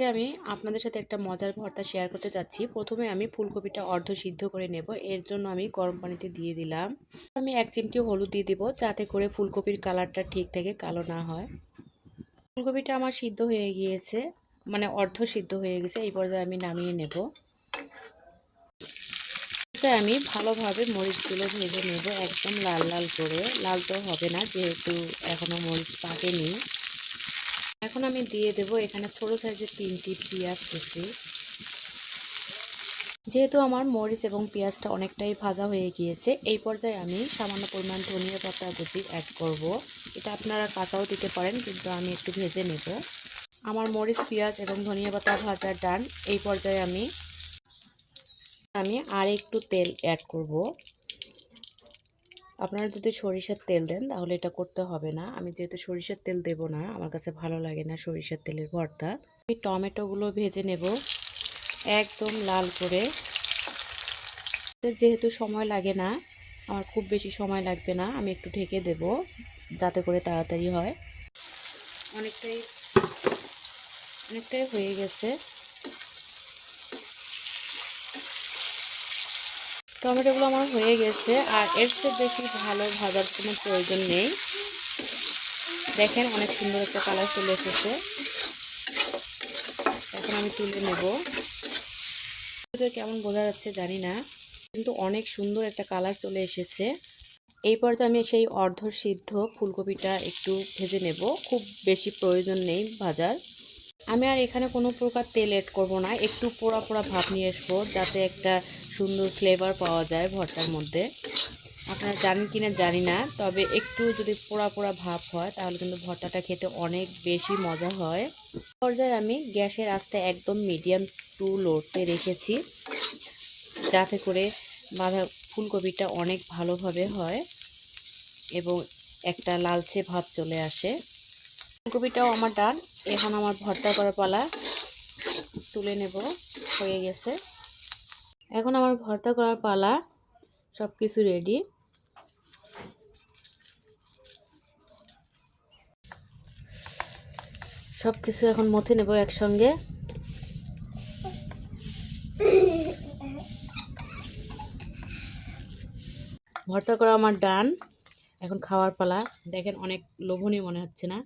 আজকে আমি আপনাদের সাথে একটা মজার ভর্তা শেয়ার করতে যাচ্ছি। প্রথমে আমি ফুলকপিটা অর্ধ সিদ্ধ করে নেব। এর জন্য আমি গরম পানিতে দিয়ে দিলাম। আমি এক চিমটি হলুদ দিয়ে দিব যাতে করে ফুলকপির কালারটা ঠিক থেকে, কালো না হয়। ফুলকপিটা আমার সিদ্ধ হয়ে গিয়েছে মানে অর্ধ সিদ্ধ হয়ে গেছে, এই পর্যায়ে আমি নামিয়ে নেব। আমি ভালোভাবে মরিচগুলো ভেজে নেব একদম লাল লাল করে। লাল তো হবে না, যেহেতু এখনও মরিচ পাকেনি। এখন আমি দিয়ে দেব এখানে ছোটো সাইজের তিনটি পেঁয়াজ কুচি যেহেতু আমার মরিচ এবং পেঁয়াজটা অনেকটাই ভাজা হয়ে গিয়েছে, এই পর্যায়ে আমি সামান্য পরিমাণ ধনিয়া পাতা কুচি অ্যাড করব। এটা আপনারা কাঁচাও দিতে পারেন, কিন্তু আমি একটু ভেজে নেব। আমার মরিচ, পেঁয়াজ এবং ধনিয়া পাতা ভাজার ডান এই পর্যায়ে আমি আমি আর একটু তেল অ্যাড করব। আপনারা যদি সরিষার তেল দেন, তাহলে এটা করতে হবে না। আমি যেহেতু সরিষার তেল দেব না, আমার কাছে ভালো লাগে না সরিষার তেলের ভর্তা। আমি টমেটোগুলো ভেজে নেব একদম লাল করে। যেহেতু সময় লাগে না, আমার খুব বেশি সময় লাগবে না, আমি একটু ঢেকে দেব যাতে করে তাড়াতাড়ি হয়। অনেকটাই অনেকটাই হয়ে গেছে। টমেটোগুলো আমার হয়ে গেছে, আর এর চেয়ে বেশি ভালো ভাজার কোনো প্রয়োজন নেই। দেখেন অনেক সুন্দর একটা কালার চলে এসেছে। এখন আমি তুলে নেব। কেমন বোঝা যাচ্ছে জানি না, কিন্তু অনেক সুন্দর একটা কালার চলে এসেছে। এই পর্যায়ে আমি সেই অর্ধ সিদ্ধ ফুলকপিটা একটু ভেজে নেব। খুব বেশি প্রয়োজন নেই ভাজার। আমি আর এখানে কোনো প্রকার তেল এড করব না। একটু পোড়া পোড়া ভাব নিয়ে আসব যাতে একটা সুন্দর ফ্লেভার পাওয়া যায় ভর্তার মধ্যে। আপনারা জানেন কি না জানি না, তবে একটু যদি পোড়া পোড়া ভাব হয়, তাহলে কিন্তু ভর্তাটা খেতে অনেক বেশি মজা হয়। পর্যায়ে আমি গ্যাসের আস্তে একদম মিডিয়াম টু লোতে রেখেছি, যাতে করে বাঁধা ফুলকপিটা অনেক ভালোভাবে হয় এবং একটা লালচে ভাব চলে আসে। ফুলকপিটাও আমার ডান। এখন আমার ভর্তা করা পালা তুলে নেব, হয়ে গেছে। এখন আমার ভর্তা করার পালা সব কিছু রেডি সব কিছু এখন মথে নেব একসঙ্গে। ভর্তা করা আমার ডান। এখন খাওয়ার পালা। দেখেন অনেক লোভনীয় মনে হচ্ছে না।